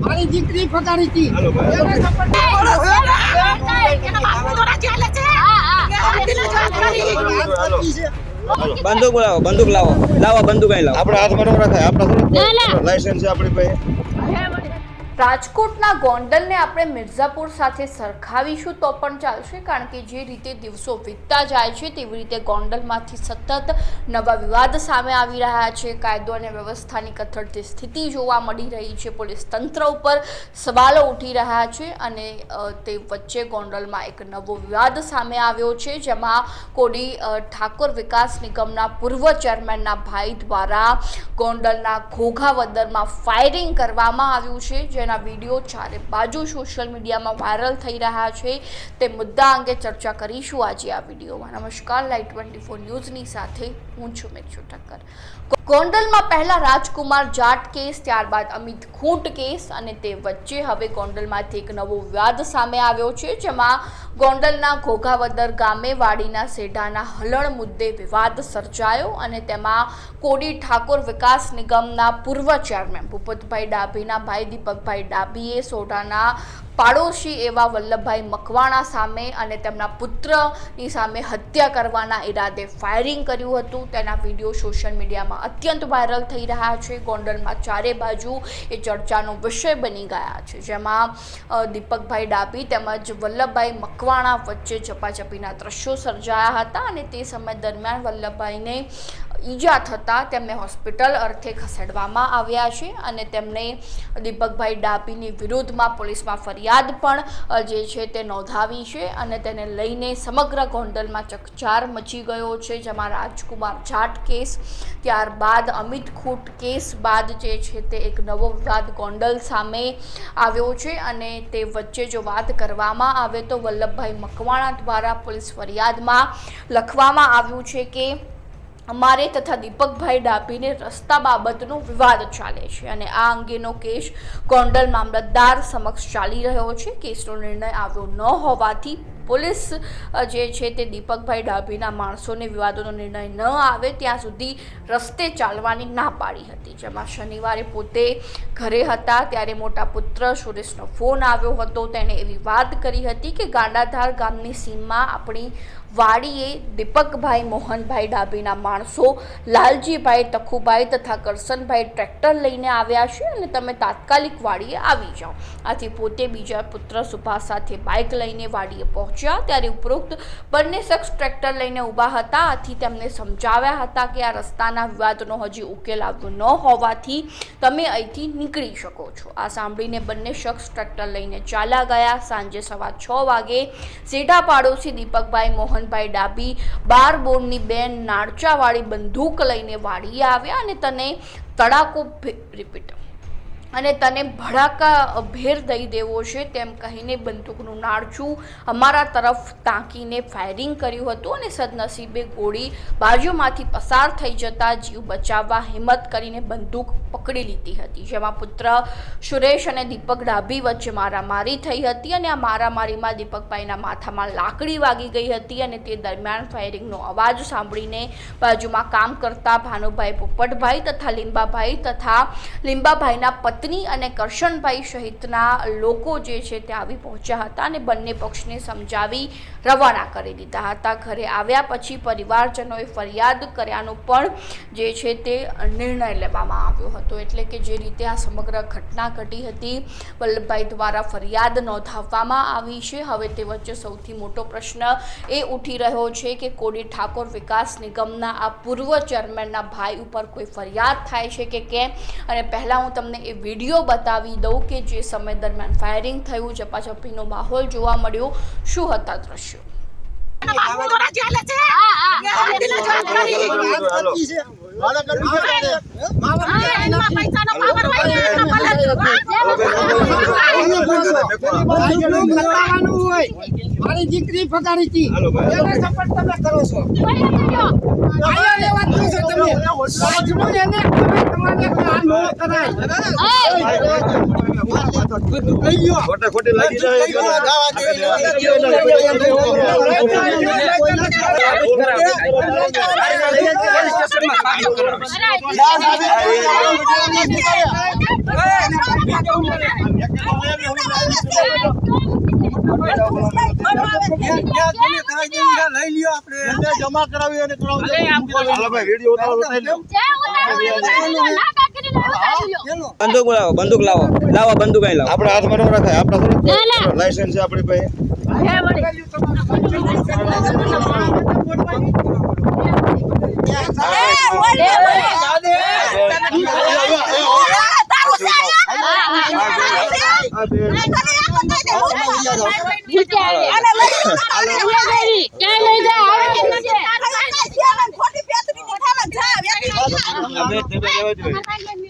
મારી દીકરી ફગાડી હતી. બંદૂક લાવો બંદૂક લાવો લાવો બંદૂક અહીં લાવો આપણે હાથમાં ન થાય આપણે લાયસન્સ છે આપણી પાસે રાજકોટના ગોંડલને આપણે મિર્ઝાપુર સાથે સરખાવીશું તો પણ ચાલશે, કારણ કે જે રીતે દિવસો વીતતા જાય છે, તેવી રીતે ગોંડલમાંથી સતત નવા વિવાદ સામે આવી રહ્યા છે. કાયદો અને વ્યવસ્થાની કથળતી સ્થિતિ જોવા મળી રહી છે. પોલીસ તંત્ર ઉપર સવાલો ઉઠી રહ્યા છે અને તે વચ્ચે ગોંડલમાં એક નવો વિવાદ સામે આવ્યો છે, જેમાં કોડી ઠાકોર વિકાસ નિગમના પૂર્વ ચેરમેનના ભાઈ દ્વારા ગોંડલના ઘોઘાવદરમાં ફાયરિંગ કરવામાં આવ્યું છે જેના વીડિયો ચારે બાજુ સોશિયલ મીડિયામાં વાયરલ થઈ રહ્યા છે. તે મુદ્દા અંગે ચર્ચા કરીશું આજે આ વિડીયોમાં. નમસ્કાર લાઈટ ટ્વેન્ટી ફોર ન્યૂઝની સાથે હું છું મેક્ષુ ઠક્કર. ગોંડલમાં પહેલા રાજકુમાર જાટ કેસ, ત્યારબાદ અમિત ખૂંટ કેસ અને તે વચ્ચે હવે ગોંડલમાંથી એક નવો વિવાદ સામે આવ્યો છે, જેમાં ગોંડલના ઘોઘાવદર ગામે વાડીના સેઢાના હલણ મુદ્દે વિવાદ સર્જાયો અને તેમાં કોડી ઠાકોર વિકાસ નિગમના પૂર્વ ચેરમેન ભૂપતભાઈ ડાભીના ભાઈ દીપકભાઈ ડાભીએ સોઢાના પાડોશી એવા વલ્લભભાઈ મકવાણા સામે અને તેમના પુત્રની સામે હત્યા કરવાના ઈરાદે ફાયરિંગ કર્યું હતું. તેના વીડિયો સોશિયલ મીડિયામાં અત્યંત વાયરલ થઈ રહ્યા છે. ગોંડલમાં ચારે બાજુ એ ચર્ચાનો વિષય બની ગયા છે. જેમાં દીપકભાઈ ડાભી તેમજ વલ્લભભાઈ મકવાણા વચ્ચે ઝપાઝપીના દ્રશ્યો સર્જાયા હતા અને તે સમય દરમિયાન વલ્લભભાઈને ઈજા થતાં તેમને હોસ્પિટલ અર્થે ખસેડવામાં આવ્યા છે અને તેમને દીપકભાઈ ડાભીની વિરુદ્ધમાં પોલીસમાં ફરિયાદ પણ જે છે તે નોંધાવી છે અને તેને લઈને સમગ્ર ગોંડલમાં ચકચાર મચી ગયો છે, જેમાં રાજકુમાર જાટ કેસ, ત્યારબાદ અમિત ખૂટ કેસ, બાદ જે છે તે એક નવો વિવાદ ગોંડલ સામે આવ્યો છે અને તે વચ્ચે જો વાત કરવામાં આવે તો વલ્લભભાઈ મકવાણા દ્વારા પોલીસ ફરિયાદમાં લખવામાં આવ્યું છે કે અમારે તથા દીપકભાઈ ડાભીને રસ્તા બાબતનો વિવાદ ચાલે છે અને આ અંગેનો કેસ ગોંડલ મામલતદાર સમક્ષ ચાલી રહ્યો છે. કેસનો નિર્ણય આવ્યો ન હોવાથી પોલીસ જે છે તે દીપકભાઈ ડાભીના માણસોને વિવાદોનો નિર્ણય ન આવે ત્યાં સુધી રસ્તે ચાલવાની ના પાડી હતી. જેમાં શનિવારે પોતે ઘરે હતા ત્યારે મોટા પુત્ર સુરેશનો ફોન આવ્યો હતો. તેણે એવી વાત કરી હતી કે ગાંડાધાર ગામની સીમમાં આપણી વાડીએ દીપકભાઈ મોહનભાઈ ડાભીના માણસો, લાલજીભાઈ તખુભાઈ તથા કરસનભાઈ ટ્રેક્ટર લઈને આવ્યા છે અને તમે તાત્કાલિક વાડીએ આવી જાઓ. આથી પોતે બીજા પુત્ર સુભાષ સાથે બાઇક લઈને વાડીએ પહોંચ્યા. ત્યારે ઉપરોક્ત બંને શખ્સ ટ્રેક્ટર લઈને ઊભા હતા. આથી તેમને સમજાવ્યા હતા કે આ રસ્તાના વિવાદનો હજી ઉકેલ આવ્યો ન હોવાથી તમે અહીંથી નીકળી શકો છો. આ સાંભળીને બંને શખ્સ ટ્રેક્ટર લઈને ચાલ્યા ગયા. સાંજે સવા છ વાગે સીધા પાડોશી દીપકભાઈ મોહનભાઈ ડાબી બાર બોર્ડની બેન નાળચાવાળી બંદૂક લઈને વાડીએ આવ્યા અને તને તડાકો રિપીટ અને તને ભડાકા ભેર દઈ દેવો છે તેમ કહીને બંદૂકનું નાળચું અમારા તરફ તાંકીને ફાયરિંગ કર્યું હતું અને સદનસીબે ગોળી બાજુમાંથી પસાર થઈ જતા જીવ બચાવવા હિંમત કરીને બંદૂક પકડી લીધી હતી. જેમાં પુત્ર સુરેશ અને દીપક ડાભી વચ્ચે મારામારી થઈ હતી અને આ મારામારીમાં દીપકભાઈના માથામાં લાકડી વાગી ગઈ હતી અને તે દરમિયાન ફાયરિંગનો અવાજ સાંભળીને બાજુમાં કામ કરતા ભાનુભાઈ પોપટભાઈ તથા લીંબાભાઈ તથા લીંબાભાઈના પત્ની અને કરશનભાઈ સહિતના લોકો જે છે તે આવી પહોંચ્યા હતા અને બંને પક્ષને સમજાવી રવાના કરી દીધા હતા. ઘરે આવ્યા પછી પરિવારજનોએ ફરિયાદ કર્યાનો પણ જે છે તે નિર્ણય લેવામાં આવ્યો હતો. એટલે કે જે રીતે આ સમગ્ર ઘટના ઘટી હતી, વલ્લભભાઈ દ્વારા ફરિયાદ નોંધાવવામાં આવી છે. હવે તે વચ્ચે સૌથી મોટો પ્રશ્ન એ ઉઠી રહ્યો છે કે કોડી ઠાકોર વિકાસ નિગમના આ પૂર્વ ચેરમેનના ભાઈ ઉપર કોઈ ફરિયાદ થાય છે કે કેમ? અને પહેલાં હું તમને એ વીડિયો બતાવી દઉં કે જે સમય દરમિયાન ફાયરિંગ થયું ઝપાઝપીનો માહોલ જોવા મળ્યો. શું હતા દ્રશ્યો? હાલો. હોય મારી દીકરી ફગાડી હતી એને support તમે કરો છો. આયા લેવાતું છે તમે. રાજનું એને હવે તમારે આ ન કરાય. ખોટે ખોટી લાગી જાય. જમા કરાવી અને કરાવી હાલો ભાઈ વીડિયો ઉતારો ઉતારી લો. બંદૂક લાવો બંદૂક લાવો. લાવો બંદૂક અહીં લાવો. આપણે હાથમાં ન રખાય આપણે લાયસન્સ છે આપણી પાસે. ખોટી